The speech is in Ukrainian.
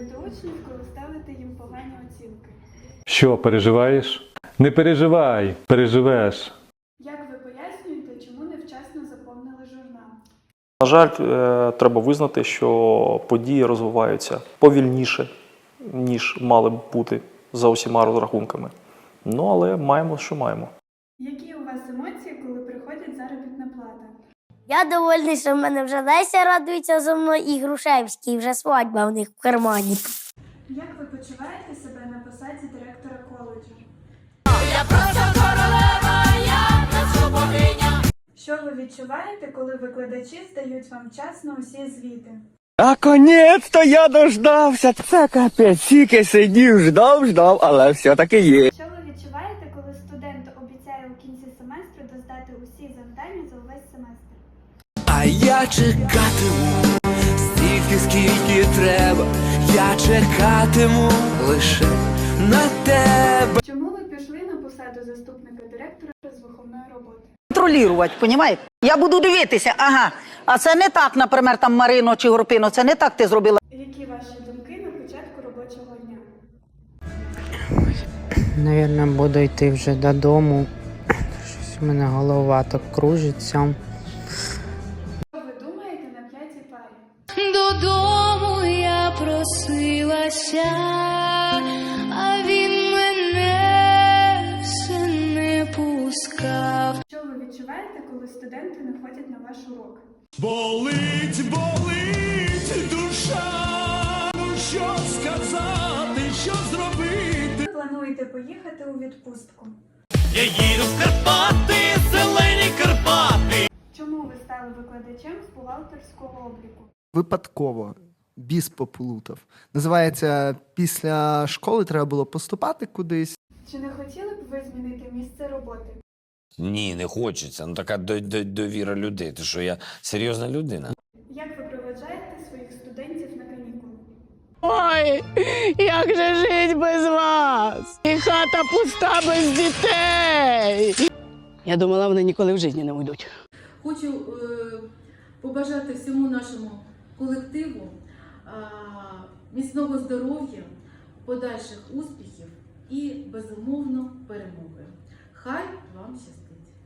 робити учнів, коли ставите їм погані оцінки? Що, переживаєш? Не переживай, переживеш. Як ви пояснюєте, чому невчасно заповнили журнал? На жаль, е, треба визнати, що події розвиваються повільніше, ніж мали б бути за усіма розрахунками. Ну, але маємо, що маємо. Які у вас емоції, коли приходить заробітна плата? Я довольний, що в мене вже Леся радується за мною і Грушевський, вже свадьба в них в кармані. Як ви почуваєте себе на посаді директора коледжу? Я просто королева. Що ви відчуваєте, коли викладачі здають вам вчасно усі звіти? Наконець-то я дождався. Це капець, тільки сидів, ждав, ждав, але все-таки є. Що ви відчуваєте, коли студент обіцяє у кінці семестру доздати усі завдання за увесь семестр? Я чекатиму стільки, скільки треба. Я чекатиму лише на тебе. Чому ви пішли на посаду заступника директора з виховної роботи? контролювати, понімаєте? Я буду дивитися, ага. А це не так, наприклад, там Марино чи Горпино, це не так ти зробила. Які ваші думки на початку робочого дня? Навірно, буду йти вже додому. Щось у мене голова так кружиться. Додому я просилася, а він мене все не пускав. Що ви відчуваєте, коли студенти не ходять на ваш урок? Болить, болить душа. Ну що сказати, що зробити? Ви плануєте поїхати у відпустку? Я їду в Карпати, зелені Карпати. Чому ви стали викладачем з бухгалтерського обліку? Випадково. Біс поплутав. Називається після школи треба було поступати кудись. Чи не хотіли б ви змінити місце роботи? Ні, не хочеться. Ну така до- до- довіра людей. Ти що я серйозна людина? Як ви проведжаєте своїх студентів на канікули? Ой, як же жить без вас? І хата пуста без дітей. Я думала, вони ніколи в житті не уйдуть. Хочу е, побажати всьому нашому колективу міцного здоров'я, подальших успіхів і безумовно перемоги. Хай вам щастить!